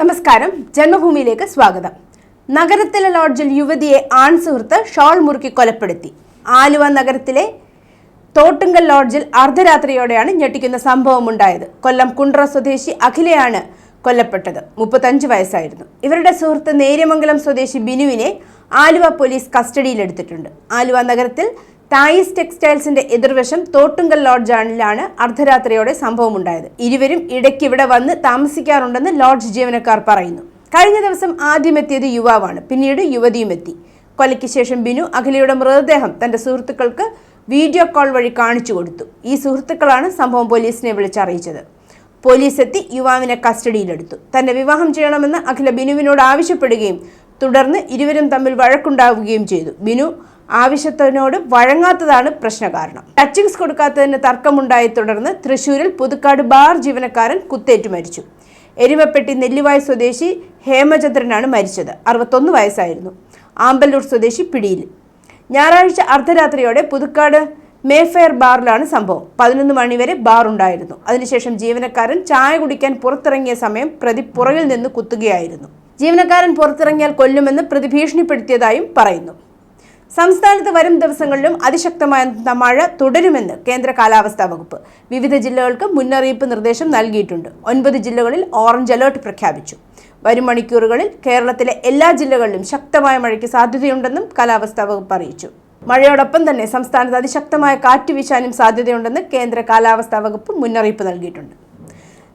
നമസ്കാരം. ജന്മഭൂമിയിലേക്ക് സ്വാഗതം. നഗരത്തിലെ ലോഡ്ജിൽ യുവതിയെ ആൺ സുഹൃത്ത് ഷോൾ മുറുക്കി കൊലപ്പെടുത്തി. ആലുവ നഗരത്തിലെ തോട്ടുങ്കൽ ലോഡ്ജിൽ അർദ്ധരാത്രിയോടെയാണ് ഞെട്ടിക്കുന്ന സംഭവം ഉണ്ടായത് കൊല്ലം കുണ്ട്ര സ്വദേശി അഖിലയാണ് കൊല്ലപ്പെട്ടത്. മുപ്പത്തഞ്ച് വയസ്സായിരുന്നു. ഇവരുടെ സുഹൃത്ത് നേര്യമംഗലം സ്വദേശി ബിനുവിനെ ആലുവ പോലീസ് കസ്റ്റഡിയിലെടുത്തിട്ടുണ്ട്. ആലുവ നഗരത്തിൽ തായിസ് ടെക്സ്റ്റൈൽസിന്റെ എതിർവശം തോട്ടുങ്കൽ ലോഡ്ജിലാണ് അർദ്ധരാത്രിയോടെ സംഭവമുണ്ടായത്. ഇരുവരും ഇടയ്ക്ക് ഇവിടെ വന്ന് താമസിക്കാറുണ്ടെന്ന് ലോഡ്ജ് ജീവനക്കാർ പറയുന്നു. കഴിഞ്ഞ ദിവസം ആദ്യമെത്തിയത് യുവാവാണ്. പിന്നീട് യുവതിയും എത്തി. കൊലയ്ക്ക് ശേഷം ബിനു അഖിലയുടെ മൃതദേഹം തന്റെ സുഹൃത്തുക്കൾക്ക് വീഡിയോ കോൾ വഴി കാണിച്ചു കൊടുത്തു. ഈ സുഹൃത്തുക്കളാണ് സംഭവം പോലീസിനെ വിളിച്ചറിയിച്ചത്. പോലീസ് എത്തി യുവാവിനെ കസ്റ്റഡിയിലെടുത്തു. തന്നെ വിവാഹം ചെയ്യണമെന്ന് അഖില ബിനുവിനോട് ആവശ്യപ്പെടുകയും തുടർന്ന് ഇരുവരും തമ്മിൽ വഴക്കുണ്ടാവുകയും ചെയ്തു. ബിനു ആവശ്യത്തിനോട് വഴങ്ങാത്തതാണ് പ്രശ്നകാരണം. ടച്ചിങ്സ് കൊടുക്കാത്തതിന് തർക്കമുണ്ടായി തുടർന്ന് തൃശൂരിൽ പുതുക്കാട് ബാർ ജീവനക്കാരൻ കുത്തേറ്റു മരിച്ചു. എരുമപ്പെട്ടി നെല്ലിവായ് സ്വദേശി ഹേമചന്ദ്രനാണ് മരിച്ചത്. അറുപത്തൊന്ന് വയസ്സായിരുന്നു. ആമ്പല്ലൂർ സ്വദേശി പിടിയിൽ. ഞായറാഴ്ച അർദ്ധരാത്രിയോടെ പുതുക്കാട് മേഫെയർ ബാറിലാണ് സംഭവം. പതിനൊന്ന് മണിവരെ ബാർ ഉണ്ടായിരുന്നു. അതിനുശേഷം ജീവനക്കാരൻ ചായ കുടിക്കാൻ പുറത്തിറങ്ങിയ സമയം പ്രതി പുറകിൽ നിന്ന് കുത്തുകയായിരുന്നു. ജീവനക്കാരൻ പുറത്തിറങ്ങിയാൽ കൊല്ലുമെന്ന് പ്രതി ഭീഷണിപ്പെടുത്തിയതായും പറയുന്നു. സംസ്ഥാനത്ത് വരും ദിവസങ്ങളിലും അതിശക്തമായ മഴ തുടരുമെന്ന് കേന്ദ്ര കാലാവസ്ഥാ വകുപ്പ്. വിവിധ ജില്ലകൾക്ക് മുന്നറിയിപ്പ് നിർദ്ദേശം നൽകിയിട്ടുണ്ട്. ഒൻപത് ജില്ലകളിൽ ഓറഞ്ച് അലേർട്ട് പ്രഖ്യാപിച്ചു. വരും മണിക്കൂറുകളിൽ കേരളത്തിലെ എല്ലാ ജില്ലകളിലും ശക്തമായ മഴയ്ക്ക് സാധ്യതയുണ്ടെന്നും കാലാവസ്ഥാ വകുപ്പ് അറിയിച്ചു. മഴയോടൊപ്പം തന്നെ സംസ്ഥാനത്ത് അതിശക്തമായ കാറ്റ് വീശാനും സാധ്യതയുണ്ടെന്ന് കേന്ദ്ര കാലാവസ്ഥാ വകുപ്പ് മുന്നറിയിപ്പ് നൽകിയിട്ടുണ്ട്.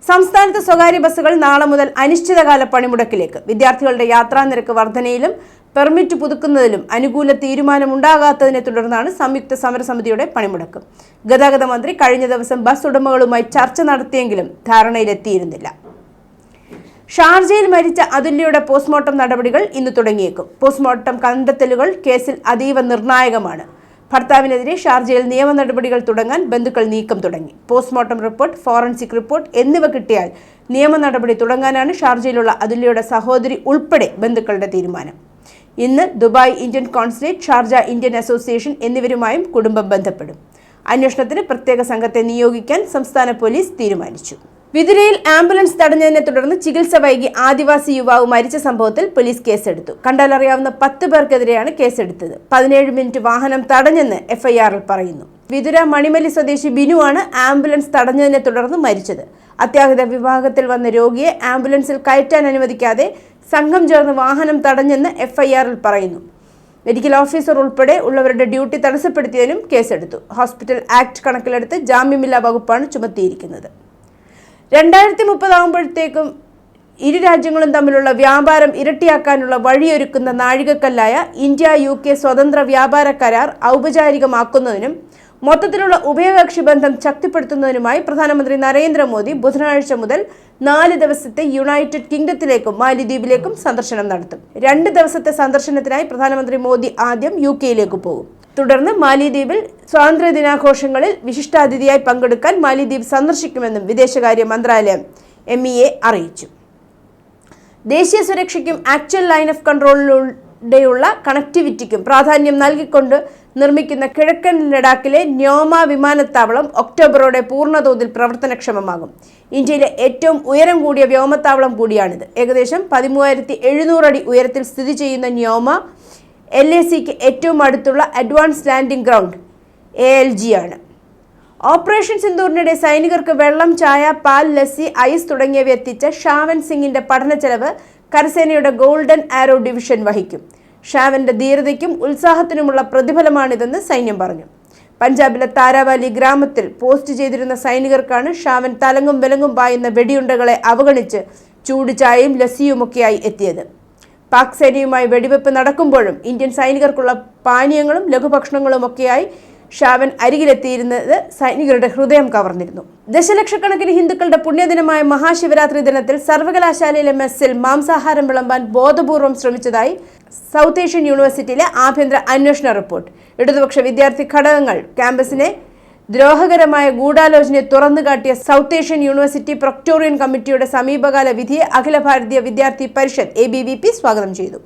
സംസ്ഥാനത്ത് സ്വകാര്യ ബസ്സുകൾ നാളെ മുതൽ അനിശ്ചിതകാല പണിമുടക്കിലേക്ക്. വിദ്യാർത്ഥികളുടെ യാത്രാ നിരക്ക് വർധനയിലും പെർമിറ്റ് പുതുക്കുന്നതിലും അനുകൂല തീരുമാനമുണ്ടാകാത്തതിനെ തുടർന്നാണ് സംയുക്ത സമരസമിതിയുടെ പണിമുടക്ക്. ഗതാഗത മന്ത്രി കഴിഞ്ഞ ദിവസം ബസ് ഉടമകളുമായി ചർച്ച നടത്തിയെങ്കിലും ധാരണയിലെത്തിയിരുന്നില്ല. ഷാർജയിൽ മരിച്ച അതുല്യയുടെ പോസ്റ്റ്മോർട്ടം നടപടികൾ ഇന്ന് തുടങ്ങിയേക്കും. പോസ്റ്റ്മോർട്ടം കണ്ടെത്തലുകൾ കേസിൽ അതീവ നിർണായകമാണ്. ഭർത്താവിനെതിരെ ഷാർജയിൽ നിയമ നടപടികൾ തുടങ്ങാൻ ബന്ധുക്കൾ നീക്കം തുടങ്ങി. പോസ്റ്റ്മോർട്ടം റിപ്പോർട്ട് ഫോറൻസിക് റിപ്പോർട്ട് എന്നിവ കിട്ടിയാൽ നിയമ നടപടി തുടങ്ങാനാണ് ഷാർജയിലുള്ള അതുല്യയുടെ സഹോദരി ഉൾപ്പെടെ ബന്ധുക്കളുടെ തീരുമാനം. ഇന്ന് Dubai Indian consulate Sharjah Indian association എന്നിവരുമായും കുടുംബം ബന്ധപ്പെടും. അന്വേഷണത്തിന് പ്രത്യേക സംഘത്തെ നിയോഗിക്കാൻ സംസ്ഥാന പോലീസ് തീരുമാനിച്ചു. വിതുരയിൽ ആംബുലൻസ് തടഞ്ഞതിനെ തുടർന്ന് ചികിത്സ വൈകി ആദിവാസി യുവാവ് മരിച്ച സംഭവത്തിൽ പോലീസ് കേസെടുത്തു. കണ്ടാലറിയാവുന്ന പത്ത് പേർക്കെതിരെയാണ് കേസെടുത്തത്. പതിനേഴ് മിനിറ്റ് വാഹനം തടഞ്ഞെന്ന് എഫ്ഐആറിൽ പറയുന്നു. വിതുര മണിമലി സ്വദേശി ബിനുവാണ് ആംബുലൻസ് തടഞ്ഞതിനെ തുടർന്ന് മരിച്ചത്. അത്യാഹിത വിഭാഗത്തിൽ വന്ന രോഗിയെ ആംബുലൻസിൽ കയറ്റാൻ അനുവദിക്കാതെ സംഘം ചേർന്ന് വാഹനം തടഞ്ഞെന്ന് എഫ്ഐആറിൽ പറയുന്നു. മെഡിക്കൽ ഓഫീസർ ഉൾപ്പെടെ ഉള്ളവരുടെ ഡ്യൂട്ടി തടസ്സപ്പെടുത്തിയതിനും കേസെടുത്തു. ഹോസ്പിറ്റൽ ആക്ട് കണക്കിലെടുത്ത് ജാമ്യമില്ലാ വകുപ്പാണ് ചുമത്തിയിരിക്കുന്നത്. രണ്ടായിരത്തി മുപ്പതാകുമ്പോഴത്തേക്കും ഇരു രാജ്യങ്ങളും തമ്മിലുള്ള വ്യാപാരം ഇരട്ടിയാക്കാനുള്ള വഴിയൊരുക്കുന്ന നാഴികക്കല്ലായ ഇന്ത്യ യു കെ സ്വതന്ത്ര വ്യാപാര കരാർ ഔപചാരികമാക്കുന്നതിനും മൊത്തത്തിലുള്ള ഉഭയകക്ഷി ബന്ധം ശക്തിപ്പെടുത്തുന്നതിനുമായി പ്രധാനമന്ത്രി നരേന്ദ്രമോദി ബുധനാഴ്ച മുതൽ നാല് ദിവസത്തെ യുണൈറ്റഡ് കിങ്ഡത്തിലേക്കും മാലിദ്വീപിലേക്കും സന്ദർശനം നടത്തും. രണ്ട് ദിവസത്തെ സന്ദർശനത്തിനായി പ്രധാനമന്ത്രി മോദി ആദ്യം യു കെയിലേക്ക് പോകും. തുടർന്ന് മാലിദ്വീപിൽ സ്വാതന്ത്ര്യ ദിനാഘോഷങ്ങളിൽ വിശിഷ്ടാതിഥിയായി പങ്കെടുക്കാൻ മാലിദ്വീപ് സന്ദർശിക്കുമെന്നും വിദേശകാര്യ മന്ത്രാലയം എം അറിയിച്ചു. ദേശീയ സുരക്ഷയ്ക്കും ആക്ച്വൽ ലൈൻ ഓഫ് കൺട്രോളിലൂടെയുള്ള കണക്ടിവിറ്റിക്കും പ്രാധാന്യം നൽകിക്കൊണ്ട് നിർമ്മിക്കുന്ന കിഴക്കൻ ലഡാക്കിലെ ന്യോമ വിമാനത്താവളം ഒക്ടോബറോടെ പൂർണതോതിൽ പ്രവർത്തനക്ഷമമാകും. ഇന്ത്യയിലെ ഏറ്റവും ഉയരം കൂടിയ വ്യോമത്താവളം കൂടിയാണിത്. ഏകദേശം പതിമൂവായിരത്തി അടി ഉയരത്തിൽ സ്ഥിതി ചെയ്യുന്ന ന്യോമ എൽ എ സിക്ക് ഏറ്റവും അടുത്തുള്ള advance landing ground A L G ആണ് ഓപ്പറേഷൻ സിന്ദൂറിനിടെ സൈനികർക്ക് വെള്ളം ചായ പാൽ ലസ്സി ഐസ് തുടങ്ങിയവ എത്തിച്ച ഷാവൻ സിംഗിന്റെ പഠന ചെലവ് കരസേനയുടെ ഗോൾഡൻ ആരോ ഡിവിഷൻ വഹിക്കും. ഷാവിന്റെ ധീരതയ്ക്കും ഉത്സാഹത്തിനുമുള്ള പ്രതിഫലമാണിതെന്ന് സൈന്യം പറഞ്ഞു. പഞ്ചാബിലെ താരാവാലി ഗ്രാമത്തിൽ പോസ്റ്റ് ചെയ്തിരുന്ന സൈനികർക്കാണ് ഷാവൻ തലങ്ങും വിലങ്ങും പായുന്ന വെടിയുണ്ടകളെ അവഗണിച്ച് ചൂട് ചായയും ലസ്സിയുമൊക്കെയായി എത്തിയത്. പാക് സേനയുമായി വെടിവെപ്പ് നടക്കുമ്പോഴും ഇന്ത്യൻ സൈനികർക്കുള്ള പാനീയങ്ങളും ലഘുഭക്ഷണങ്ങളുമൊക്കെയായി ഷാവൻ അരികിലെത്തിയിരുന്നത് സൈനികരുടെ ഹൃദയം കവർന്നിരുന്നു. ദശലക്ഷക്കണക്കിന് ഹിന്ദുക്കളുടെ പുണ്യദിനമായ മഹാശിവരാത്രി ദിനത്തിൽ സർവകലാശാലയിലെ മെസ്സിൽ മാംസാഹാരം വിളമ്പാൻ ബോധപൂർവം ശ്രമിച്ചതായി സൗത്ത് ഏഷ്യൻ യൂണിവേഴ്സിറ്റിയിലെ ആഭ്യന്തര അന്വേഷണ റിപ്പോർട്ട്. ഇടതുപക്ഷ വിദ്യാർത്ഥി ഘടകങ്ങൾ ക്യാമ്പസിനെ ദ്രോഹകരമായ ഗൂഢാലോചനയെ തുറന്നുകാട്ടിയ സൗത്ത് ഏഷ്യൻ യൂണിവേഴ്സിറ്റി പ്രൊക്ടോറിയൻ കമ്മിറ്റിയുടെ സമീപകാല വിധിയെ അഖില ഭാരതീയ വിദ്യാർത്ഥി പരിഷത്ത് എ സ്വാഗതം ചെയ്തു.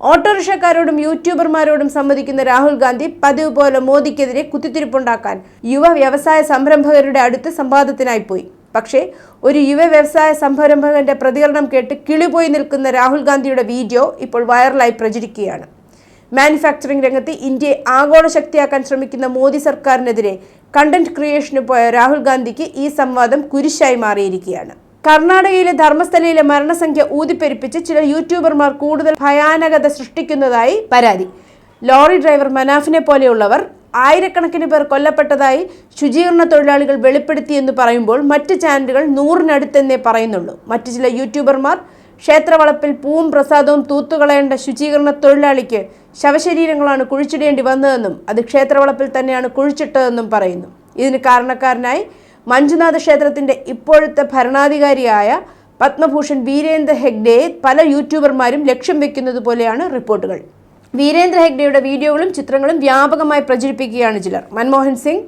ഓട്ടോറിക്ഷക്കാരോടും യൂട്യൂബർമാരോടും സംവദിക്കുന്ന രാഹുൽ ഗാന്ധി പതിവ് പോലെ മോദിക്കെതിരെ കുത്തിത്തിരിപ്പുണ്ടാക്കാൻ യുവ വ്യവസായ സംരംഭകരുടെ അടുത്ത് സംവാദത്തിനായി പോയി. പക്ഷേ ഒരു യുവ വ്യവസായ സംരംഭകന്റെ പ്രതികരണം കേട്ട് കിളിപോയി നിൽക്കുന്ന രാഹുൽ ഗാന്ധിയുടെ വീഡിയോ ഇപ്പോൾ വൈറലായി പ്രചരിക്കുകയാണ്. മാനുഫാക്ചറിംഗ് രംഗത്ത് ഇന്ത്യയെ ആഗോള ശക്തിയാക്കാൻ ശ്രമിക്കുന്ന മോദി സർക്കാരിനെതിരെ കണ്ടന്റ് ക്രിയേഷന് പോയ രാഹുൽ ഗാന്ധിക്ക് ഈ സംവാദം കുരിശായി മാറിയിരിക്കുകയാണ്. കർണാടകയിലെ ധർമ്മസ്ഥലയിലെ മരണസംഖ്യ ഊതിപ്പെരുപ്പിച്ച് ചില യൂട്യൂബർമാർ കൂടുതൽ ഭയാനകത സൃഷ്ടിക്കുന്നതായി പരാതി. ലോറി ഡ്രൈവർ മനാഫിനെ പോലെയുള്ളവർ ആയിരക്കണക്കിന് പേർ കൊല്ലപ്പെട്ടതായി ശുചീകരണ തൊഴിലാളികൾ വെളിപ്പെടുത്തിയെന്ന് പറയുമ്പോൾ മറ്റ് ചാനലുകൾ നൂറിനടുത്തെന്നേ പറയുന്നുള്ളൂ. മറ്റു ചില യൂട്യൂബർമാർ ക്ഷേത്രവളപ്പിൽ പൂവും പ്രസാദവും തൂത്തുകളയേണ്ട ശുചീകരണ തൊഴിലാളിക്ക് ശവശരീരങ്ങളാണ് കുഴിച്ചിടേണ്ടി വന്നതെന്നും അത് ക്ഷേത്രവളപ്പിൽ തന്നെയാണ് കുഴിച്ചിട്ടതെന്നും പറയുന്നു. ഇതിന് കാരണക്കാരനായി മഞ്ജുനാഥ ക്ഷേത്രത്തിന്റെ ഇപ്പോഴത്തെ ഭരണാധികാരിയായ പത്മഭൂഷൺ വീരേന്ദ്ര ഹെഗ്ഡെയെ പല യൂട്യൂബർമാരും ലക്ഷ്യം വെക്കുന്നത് പോലെയാണ് റിപ്പോർട്ടുകൾ. വീരേന്ദ്ര ഹെഗ്ഡെയുടെ വീഡിയോകളും ചിത്രങ്ങളും വ്യാപകമായി പ്രചരിപ്പിക്കുകയാണ് ചിലർ. മൻമോഹൻ സിംഗ്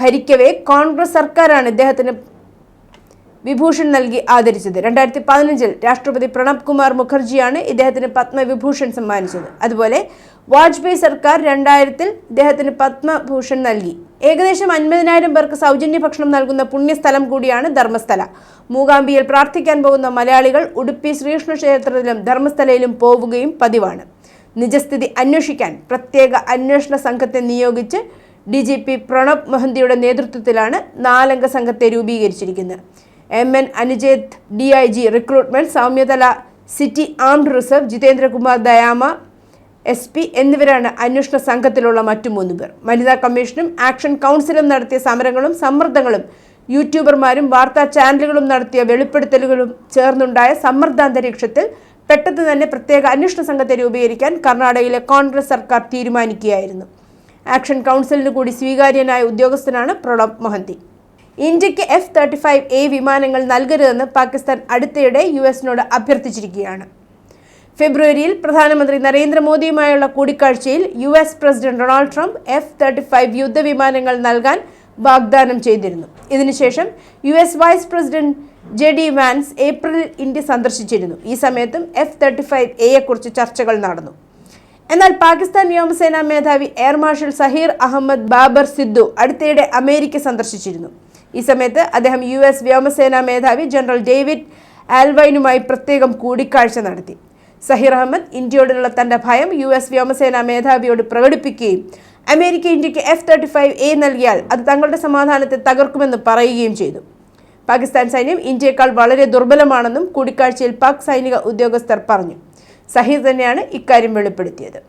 ഭരിക്കവേ കോൺഗ്രസ് സർക്കാരാണ് ഇദ്ദേഹത്തിന് വിഭൂഷൺ നൽകി ആദരിച്ചത്. രണ്ടായിരത്തി പതിനഞ്ചിൽ രാഷ്ട്രപതി പ്രണബ് കുമാർ മുഖർജിയാണ് ഇദ്ദേഹത്തിന് പത്മവിഭൂഷൺ സമ്മാനിച്ചത്. അതുപോലെ വാജ്പേയി സർക്കാർ രണ്ടായിരത്തിൽ ഇദ്ദേഹത്തിന് പത്മഭൂഷൺ നൽകി. ഏകദേശം അൻപതിനായിരം പേർക്ക് സൗജന്യ ഭക്ഷണം നൽകുന്ന പുണ്യസ്ഥലം കൂടിയാണ് ധർമ്മസ്ഥല. മൂകാംബിയിൽ പ്രാർത്ഥിക്കാൻ പോകുന്ന മലയാളികൾ ഉടുപ്പി ശ്രീകൃഷ്ണ ക്ഷേത്രത്തിലും ധർമ്മസ്ഥലയിലും പോവുകയും പതിവാണ്. നിജസ്ഥിതി അന്വേഷിക്കാൻ പ്രത്യേക അന്വേഷണ സംഘത്തെ നിയോഗിച്ച് ഡി ജി പി പ്രണബ് മൊഹന്തിയുടെ നേതൃത്വത്തിലാണ് നാലംഗ സംഘത്തെ രൂപീകരിച്ചിരിക്കുന്നത്. M N Anujeth D I G recruitment Soumyatala city armed reserve Jitendra Kumar Dayama S P എന്നിവരാണ് അന്വേഷണ സംഘത്തിലുള്ള മറ്റു മൂന്ന് പേർ. വനിതാ കമ്മീഷനും ആക്ഷൻ കൗൺസിലും നടത്തിയ സമരങ്ങളും സമ്മർദ്ദങ്ങളും യൂട്യൂബർമാരും വാർത്താ ചാനലുകളും നടത്തിയ വെളിപ്പെടുത്തലുകളും ചേർന്നുണ്ടായ സമ്മർദ്ദാന്തരീക്ഷത്തിൽ പെട്ടെന്ന് തന്നെ പ്രത്യേക അന്വേഷണ സംഘത്തെ രൂപീകരിക്കാൻ കർണാടകയിലെ കോൺഗ്രസ് സർക്കാർ തീരുമാനിക്കുകയായിരുന്നു. ആക്ഷൻ കൗൺസിലിന് കൂടി സ്വീകാര്യനായ ഉദ്യോഗസ്ഥനാണ് പ്രണബ് മൊഹന്തി. ഇന്ത്യയ്ക്ക് എഫ് തേർട്ടി ഫൈവ് എ വിമാനങ്ങൾ നൽകരുതെന്ന് പാകിസ്ഥാൻ അടുത്തിടെ യു എസിനോട് അഭ്യർത്ഥിച്ചിരിക്കുകയാണ്. ഫെബ്രുവരിയിൽ പ്രധാനമന്ത്രി നരേന്ദ്രമോദിയുമായുള്ള കൂടിക്കാഴ്ചയിൽ U S president Donald Trump F thirty five യുദ്ധവിമാനങ്ങൾ നൽകാൻ വാഗ്ദാനം ചെയ്തിരുന്നു. ഇതിനുശേഷം U S vice president J D Vance ഏപ്രിലിൽ ഇന്ത്യ സന്ദർശിച്ചിരുന്നു. ഈ സമയത്തും എഫ് തേർട്ടി ഫൈവ് എയെക്കുറിച്ച് ചർച്ചകൾ നടന്നു. എന്നാൽ പാകിസ്ഥാൻ വ്യോമസേനാ മേധാവി എയർ മാർഷൽ സഹീർ അഹമ്മദ് ബാബർ സിദ്ദു അടുത്തിടെ അമേരിക്ക സന്ദർശിച്ചിരുന്നു. ഈ സമയത്ത് അദ്ദേഹം യു എസ് വ്യോമസേനാ മേധാവി ജനറൽ ഡേവിഡ് ആൽവൈനുമായി പ്രത്യേകം കൂടിക്കാഴ്ച നടത്തി. സഹിർ അഹമ്മദ് ഇന്ത്യയോടുള്ള തന്റെ ഭയം യു എസ് വ്യോമസേനാ മേധാവിയോട് പ്രകടിപ്പിക്കുകയും അമേരിക്ക ഇന്ത്യയ്ക്ക് എഫ് തേർട്ടി ഫൈവ് എ നൽകിയാൽ അത് തങ്ങളുടെ സമാധാനത്തെ തകർക്കുമെന്ന് പറയുകയും ചെയ്തു. പാകിസ്ഥാൻ സൈന്യം ഇന്ത്യയേക്കാൾ വളരെ ദുർബലമാണെന്നും കൂടിക്കാഴ്ചയിൽ പാക് സൈനിക ഉദ്യോഗസ്ഥർ പറഞ്ഞു. സഹീർ തന്നെയാണ് ഇക്കാര്യം വെളിപ്പെടുത്തിയത്.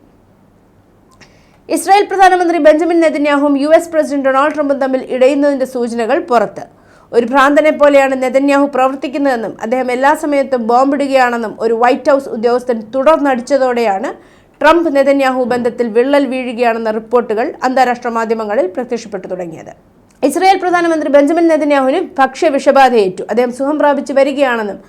ഇസ്രായേൽ പ്രധാനമന്ത്രി ബെഞ്ചമിൻ നെതന്യാഹും യു എസ് പ്രസിഡന്റ് ഡൊണാൾഡ് ട്രംപും തമ്മിൽ ഇടയുന്നതിന്റെ സൂചനകൾ പുറത്ത്. ഒരു ഭ്രാന്തനെ പോലെയാണ് നെതന്യാഹു പ്രവർത്തിക്കുന്നതെന്നും അദ്ദേഹം എല്ലാ സമയത്തും ബോംബിടുകയാണെന്നും ഒരു വൈറ്റ് ഹൗസ് ഉദ്യോഗസ്ഥൻ തുടർന്നടിച്ചതോടെയാണ് ട്രംപ് നെതന്യാഹു ബന്ധത്തിൽ വിള്ളൽ വീഴുകയാണെന്ന റിപ്പോർട്ടുകൾ അന്താരാഷ്ട്ര മാധ്യമങ്ങളിൽ പ്രത്യക്ഷപ്പെട്ടു തുടങ്ങിയത്. ഇസ്രായേൽ പ്രധാനമന്ത്രി ബെഞ്ചമിൻ നെതന്യാഹുവിന് ഭക്ഷ്യ വിഷബാധയേറ്റു അദ്ദേഹം സുഖം പ്രാപിച്ചു വരികയാണെന്നും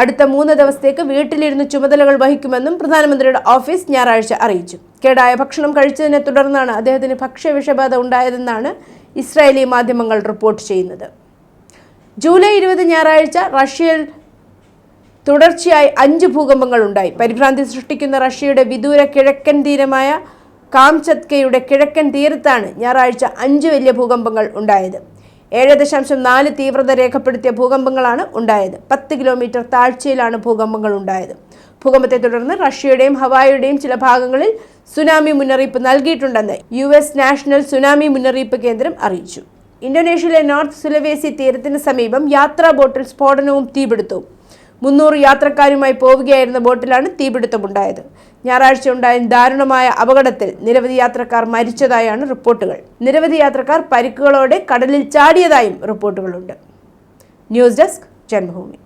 അടുത്ത മൂന്ന് ദിവസത്തേക്ക് വീട്ടിലിരുന്ന് ചുമതലകൾ വഹിക്കുമെന്നും പ്രധാനമന്ത്രിയുടെ ഓഫീസ് ഞായറാഴ്ച അറിയിച്ചു. കേടായ ഭക്ഷണം കഴിച്ചതിനെ തുടർന്നാണ് അദ്ദേഹത്തിന് ഭക്ഷ്യ വിഷബാധ ഉണ്ടായതെന്നാണ് ഇസ്രായേലി മാധ്യമങ്ങൾ റിപ്പോർട്ട് ചെയ്യുന്നത്. ജൂലൈ ഇരുപത് ഞായറാഴ്ച റഷ്യയിൽ തുടർച്ചയായി അഞ്ച് ഭൂകമ്പങ്ങൾ ഉണ്ടായി. പരിഭ്രാന്തി സൃഷ്ടിക്കുന്ന റഷ്യയുടെ വിദൂര കിഴക്കൻ തീരമായ കാംചത്കയുടെ കിഴക്കൻ തീരത്താണ് ഞായറാഴ്ച അഞ്ച് വലിയ ഭൂകമ്പങ്ങൾ ഉണ്ടായത്. ഏഴ് ദശാംശം നാല് തീവ്രത രേഖപ്പെടുത്തിയ ഭൂകമ്പങ്ങളാണ് ഉണ്ടായത്. പത്ത് കിലോമീറ്റർ താഴ്ചയിലാണ് ഭൂകമ്പങ്ങൾ ഉണ്ടായത്. ഭൂകമ്പത്തെ തുടർന്ന് റഷ്യയുടെയും ഹവായിയുടെയും ചില ഭാഗങ്ങളിൽ സുനാമി മുന്നറിയിപ്പ് നൽകിയിട്ടുണ്ടെന്ന് യു എസ് നാഷണൽ സുനാമി മുന്നറിയിപ്പ് കേന്ദ്രം അറിയിച്ചു. ഇന്തോനേഷ്യയിലെ നോർത്ത് സുലവേസി തീരത്തിന് സമീപം യാത്രാ ബോട്ടിൽ സ്ഫോടനവും തീപിടുത്തവും. മുന്നൂറ് യാത്രക്കാരുമായി പോവുകയായിരുന്ന ബോട്ടിലാണ് തീപിടുത്തമുണ്ടായത്. ഞായറാഴ്ച ഉണ്ടായ ദാരുണമായ അപകടത്തിൽ നിരവധി യാത്രക്കാർ മരിച്ചതായാണ് റിപ്പോർട്ടുകൾ. നിരവധി യാത്രക്കാർ പരിക്കുകളോടെ കടലിൽ ചാടിയതായും റിപ്പോർട്ടുകളുണ്ട്. News desk Janmabhumi.